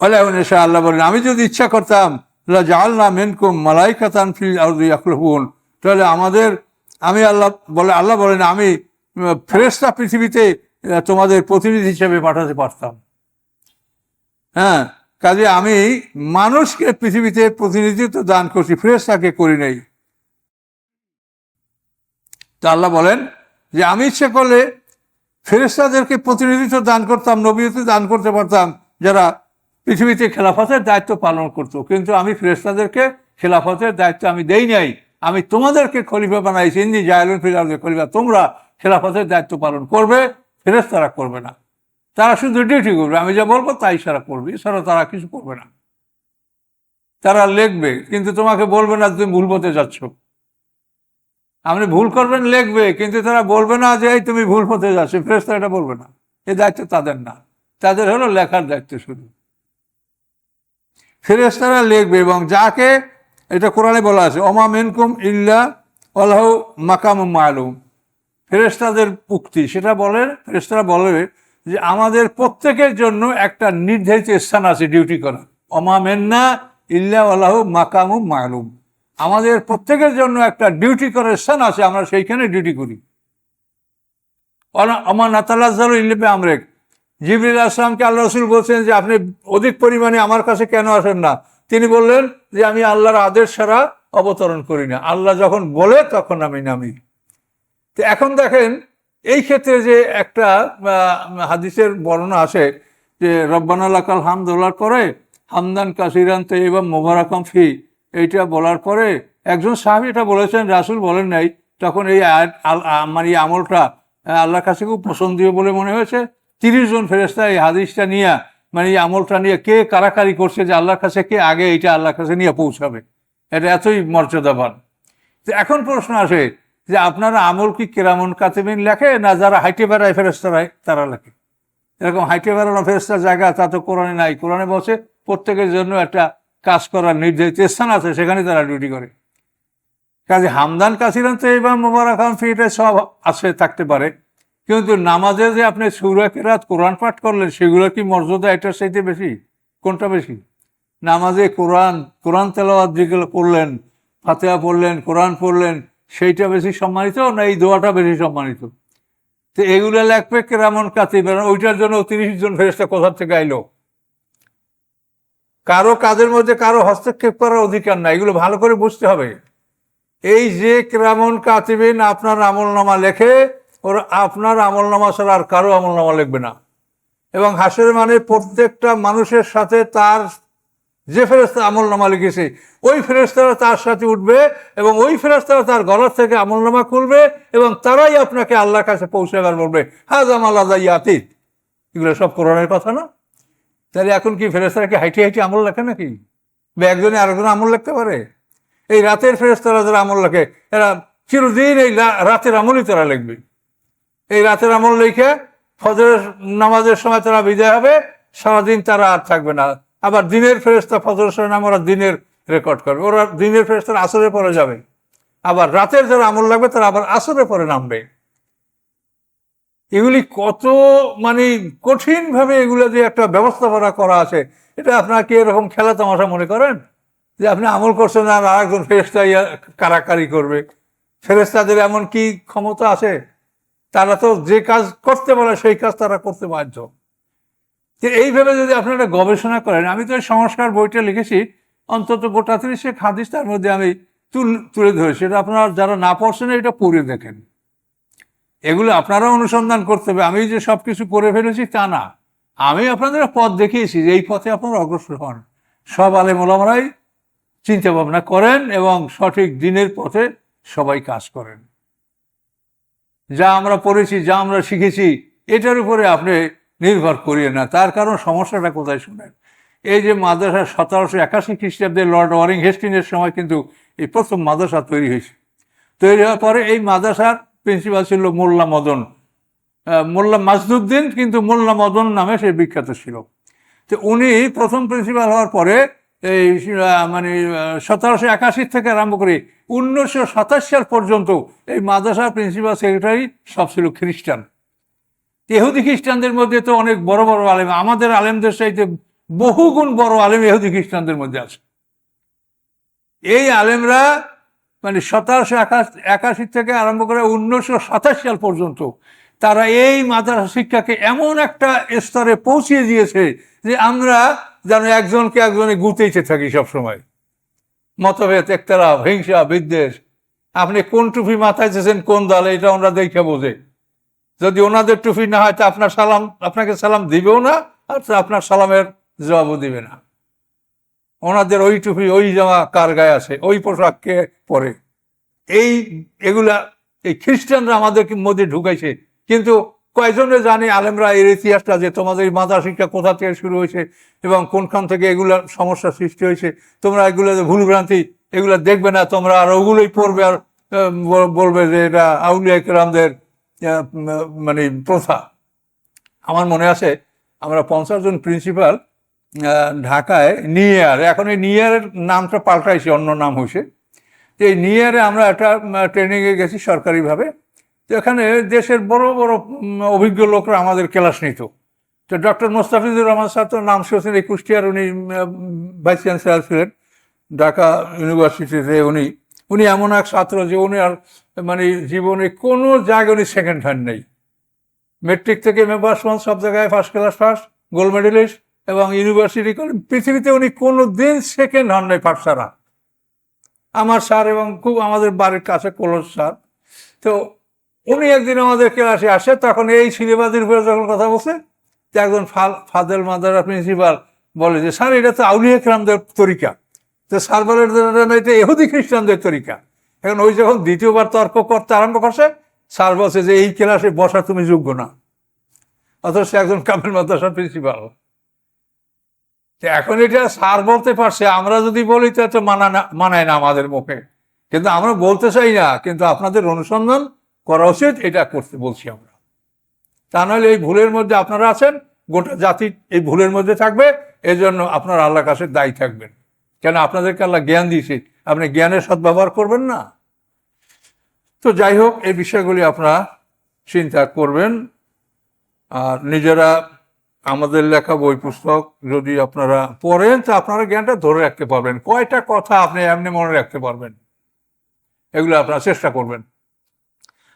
আল্লাহ আল্লাহ বলেন, আমি যদি ইচ্ছা করতাম জাহাল্লা মেনকুম মালাইকাতান ফিল তাহলে আমাদের, আমি আল্লাহ বলে, আল্লাহ বলেন, আমি ফেরেস্তা পৃথিবীতে তোমাদের প্রতিনিধি হিসেবে পাঠাতে পারতাম। হ্যাঁ কাজে আমি মানুষকে পৃথিবীতে প্রতিনিধিত্ব দান করছি ফেরেস্তাকে করি নাই। তা আল্লাহ বলেন যে, আমি ইচ্ছে করলে ফেরেস্তাদেরকে প্রতিনিধিত্ব দান করতাম নবীতে দান করতে পারতাম, যারা পৃথিবীতে খেলাফতের দায়িত্ব পালন করতো, কিন্তু আমি ফেরেস্তাদেরকে খেলাফতের দায়িত্ব আমি দেই নাই। আমি তোমাদেরকে খলিফা বানাইছি ইন্দি জায়ালুন ফিরাউদের খলিফা, তোমরা খেলাফতের দায়িত্ব পালন করবে ফেরেস্তারা করবে না। তারা শুধু ডিউটি করবে, আমি যা বলব তাই সারা করবে এছাড়া তারা কিছু করবে না। তারা লিখবে, কিন্তু তোমাকে বলবে না তুমি ভুল পথে যাচ্ছ। আপনি ভুল করবেন, লিখবে, কিন্তু তারা বলবে না যে, এই তুমি ভুল পথে যাচ্ছ। ফেরেস্তা এটা বলবে না। এই দায়িত্ব তাদের না। তাদের হলো লেখার দায়িত্ব শুধু। ফেরেস্তারা লিখবে এবং যাকে এটা কোরআনে বলা আছে অমা মেনকুম ইল্লা আল্লাহ মাকাম মালুম। ফেরেস্তাদের উক্তি, সেটা বলে ফেরেস্তারা বলে যে আমাদের প্রত্যেকের জন্য একটা নির্ধারিত স্থান আছে ডিউটি করা অমা মেন্না ইল্লা আল্লাহ মাকামু মালুম। আমাদের প্রত্যেকের জন্য একটা ডিউটি করার স্থান আছে, আমরা সেইখানে ডিউটি করি। আমার নাতালাজাল ইল্লেপে আমরেক। জিবরিল আসলামকে আল্লাহ রসুল বলছেন যে, আপনি অধিক পরিমাণে আমার কাছে কেন আসেন না? তিনি বললেন যে, আমি আল্লাহর আদেশ ছাড়া অবতরণ করি না। আল্লাহ যখন বলে তখন আমি নামি। তো এখন দেখেন, এই ক্ষেত্রে যে একটা হাদিসের বর্ণনা আসে যে, রব্বানা লাকাল হামদোল্লার পরে, হামদান কাসিরান তো এবং মোবারকম ফি। এইটা বলার পরে একজন সাহাবি এটা বলেছেন, রাসুল বলেন নাই। তখন এই এই আমলটা আল্লাহর কাছে খুব পছন্দীয় বলে মনে হয়েছে। তিরিশ জন ফেরেস্তা এই হাদিসটা নিয়ে মানে এই আমলটা নিয়ে কে কারাকারি করছে যে আল্লাহর কাছে, কে আগে এইটা আল্লাহর কাছে নিয়ে পৌঁছাবে? এটা এতই মর্যাদাবান। তো এখন প্রশ্ন আসে যে আপনারা আমল কি কেরামন কাতেমিন লেখে না যারা হাইটে বেড়ায় ফেরেস্তারায় তারা লেখে? এরকম হাইটে বেড়ানো ফেরেস্তার জায়গা তা তো কোরআনে নাই। কোরআনে বসে প্রত্যেকের জন্য একটা কাজ করার নির্ধারিত স্থান আছে, সেখানে তারা ডিউটি করে। কাজে হামদান কাসিরান তো এবার মোবারক খান ফিটা সব আছে, থাকতে পারে। কিন্তু নামাজে যে আপনি সুরা কেরাত কোরআন পাঠ করলেন, সেগুলো কি মর্যাদা এটার চাইতে বেশি? কোনটা বেশি? নামাজে কোরআন কোরআন তেলাওয়াত যেগুলো করলেন ফাতেহা পড়লেন, কোরআন পড়লেন, সেইটা বেশি সম্মানিত না এই দোয়াটা বেশি সম্মানিত? তো এগুলো লেখবে কেরামন কাছে ওইটার জন্য তিরিশ জন ফেরেস্তা কোথার থেকে আইলো? কারও কাজের মধ্যে কারও হস্তক্ষেপ করার অধিকার নাই, এগুলো ভালো করে বুঝতে হবে। এই যে কেরামন কাতিবিন আপনার আমলনামা লেখে ওরা আপনার আমলনামা ছাড়া আর কারও আমলনামা লিখবে না। এবং হাসের মানে প্রত্যেকটা মানুষের সাথে তার যে ফেরেস্তা আমলনামা লিখেছে, ওই ফেরেস্তারা তার সাথে উঠবে এবং ওই ফেরেস্তারা তার গলার থেকে আমলনামা খুলবে এবং তারাই আপনাকে আল্লাহর কাছে পৌঁছাবার বলবে হাজাম আল্লাহ ইয়াতিত এগুলো সব কোরআনের কথা না? তাহলে এখন কি ফেরেস্তারা কি হাইটি হাইটি আমল লেখে নাকি? বা একজনে আরেকজন আমল লিখতে পারে? এই রাতের ফেরেস্তারা যারা আমল লেখে, এরা চিরদিন এই রাতের আমলই তারা লিখবে। এই রাতের আমল লিখে ফজরের নামাজের সময় তারা বিদায় হবে, সারাদিন তারা আর থাকবে না। আবার দিনের ফেরেস্তা ফজরের সময় নাম ওরা দিনের রেকর্ড করবে। ওরা দিনের ফেরেস্তারা আসরে পরে যাবে। আবার রাতের যারা আমল লাগবে তারা আবার আসরে পরে নামবে। এগুলি কত মানে কঠিনভাবে এগুলো যে একটা ব্যবস্থাপনা করা আছে। এটা আপনার কি এরকম খেলা তামাশা মনে করেন? যে আপনি আমল করছেন আর আরেকজন ফেরেস্তা কারাকারি করবে। ফেরেস্তাদের এমন কি ক্ষমতা আছে? তারা তো যে কাজ করতে পারে, সেই কাজ তারা করতে বাধ্য। তো এইভাবে যদি আপনারা গবেষণা করেন, আমি তো সংস্কার বইটা লিখেছি, অন্তত গোটা ত্রিশে হাদিস তার মধ্যে আমি তুল ধরেছি। এটা আপনারা যারা না পড়ছেন, এটা পড়ে দেখেন। এগুলো আপনারা অনুসন্ধান করতে হবে। আমি যে সব কিছু করে ফেলেছি, তা না। আমি আপনাদের পথ দেখিয়েছি যে এই পথে আপনারা অগ্রসর হন। সব আলেম ওলামারাই চিন্তা ভাবনা করেন এবং সঠিক দিনের পথে সবাই কাজ করেন। যা আমরা পড়েছি, যা আমরা শিখেছি, এটার উপরে আপনি নির্ভর করিয়ে না। তার কারণ সমস্যাটা কোথায় শুনেন? এই যে মাদ্রাসা সতেরোশো একাশি খ্রিস্টাব্দে লর্ড ওয়ারিং হেস্টিংয়ের সময় কিন্তু এই প্রথম মাদ্রাসা তৈরি হয়েছে। তৈরি হওয়ার পরে এই মাদ্রাসার প্রিন্সিপাল ছিল মোল্লা মদন। মোল্লা মাজদুদ্দিন কিন্তু মোল্লা মদন নামে সে বিখ্যাত ছিল। তো উনি প্রথম প্রিন্সিপাল হওয়ার পরে এই মানে সতেরোশো একাশি থেকে আরম্ভ করে উনিশশো সাতাশ সাল পর্যন্ত এই মাদ্রাসার প্রিন্সিপাল সেক্রেটারি সব ছিল খ্রিস্টান। এহুদি খ্রিস্টানদের মধ্যে তো অনেক বড় বড় আলেম, আমাদের আলেমদের চাইতে বহুগুণ বড় আলেম এহুদি খ্রিস্টানদের মধ্যে আছে। এই আলেমরা মানে সতেরোশো একাশি একাশি থেকে আরম্ভ করে উনিশশো সাতাশ সাল পর্যন্ত তারা এই মাদ্রাসা শিক্ষাকে এমন একটা স্তরে পৌঁছিয়ে দিয়েছে যে আমরা যেন একজনকে একজনে গুতেইতে থাকি সবসময়। মতভেদ একতলাফ হিংসা, বিদ্বেষ। আপনি কোন টুপি মাথায় দিয়েছেন, কোন দলে, এটা ওনারা দেখে বোঝে। যদি ওনাদের টুপি না হয়, তো আপনার সালাম, আপনাকে সালাম দিবেও না, আর আপনার সালামের জবাবও দিবে না। ওনাদের ওই টুপি, ওই জামা কার গায়ে আছে, ওই পোশাককে পরে? এই, এগুলা, এই খ্রিস্টানরা আমাদেরকে মধ্যে ঢুকাইছে, কিন্তু কয়জনে জানে আলেমরা এর ইতিহাসটা যে তোমাদের এই মাদা শিক্ষা কোথা থেকে শুরু হয়েছে এবং কোনখান থেকে এগুলার সমস্যা সৃষ্টি হয়েছে? তোমরা এগুলো যে ভুলভ্রান্তি, এগুলো দেখবে না, তোমরা আর ওগুলোই পড়বে আর বলবে যে এটা আউলিয়া কেরামদের মানে প্রথা। আমার মনে আছে, আমরা পঞ্চাশ জন প্রিন্সিপাল ঢাকায় নিয়ার, এখন এই নিয়ারের নামটা পাল্টাইছে, অন্য নাম হয়েছে এই নিয়ারে আমরা একটা ট্রেনিংয়ে গেছি সরকারিভাবে। এখানে দেশের বড় বড় অভিজ্ঞ লোকরা আমাদের ক্লাস নিত। তো ডক্টর মোস্তাফিজুর রহমান স্যার তো নাম শুনেছেন, এই কুষ্টিয়ার উনি ভাইস চ্যান্সেলার ছিলেন ঢাকা ইউনিভার্সিটিতে। উনি উনি এমন এক ছাত্র যে উনি আর মানে জীবনে কোনো জায়গায় উনি সেকেন্ড হ্যান্ড নেই। মেট্রিক থেকে এ ওয়ান সব জায়গায় first class first gold medalist এবং ইউনিভার্সিটি পৃথিবীতে উনি কোনো দিন সেকেন্ড হন নাই ছাড়া আমার স্যার এবং খুব আমাদের বাড়ির কাছে কলস স্যার। তো উনি একদিন আমাদের ক্লাসে আসে, তখন এই সিলেবাসের উপরে যখন কথা বলছে একজন ফাদেল মাদারা প্রিন্সিপাল বলে যে, স্যার, এটা তো আউলিয়া ক্রামদের তরিকা। তো স্যার বলে এটা এহুদি খ্রিস্টানদের তরিকা। এখন ওই যখন দ্বিতীয়বার তর্ক করতে আরম্ভ করছে, স্যার বলছে যে, এই ক্লাসে বসা তুমি যোগ্য না। অথচ একজন কামেল মাদ্রাসার প্রিন্সিপাল। এখন এটা স্যার বলতে পারছে, আমরা যদি বলি, তো এত মানা না, মানায় না আমাদের মুখে। কিন্তু আমরা বলতে চাই না, কিন্তু আপনাদের অনুসন্ধান করা উচিত এটা করতে বলছি আমরা। তা নাহলে এই ভুলের মধ্যে আপনারা আছেন, গোটা জাতি এই ভুলের মধ্যে থাকবে, এজন্য আপনার আল্লাহর কাছে দায়ী থাকবেন। কেন আপনাদেরকে আল্লাহ জ্ঞান দিয়েছে, আপনি জ্ঞানের সদ্ব্যবহার করবেন না? তো যাই হোক, এই বিষয়গুলি আপনারা চিন্তা করবেন। আর নিজেরা আমাদের লেখা বই পুস্তক যদি আপনারা পড়েন, তো আপনারা জ্ঞানটা ধরে রাখতে পারবেন। কয়টা কথা আপনি এমনি মনে রাখতে পারবেন? এগুলো আপনারা চেষ্টা করবেন।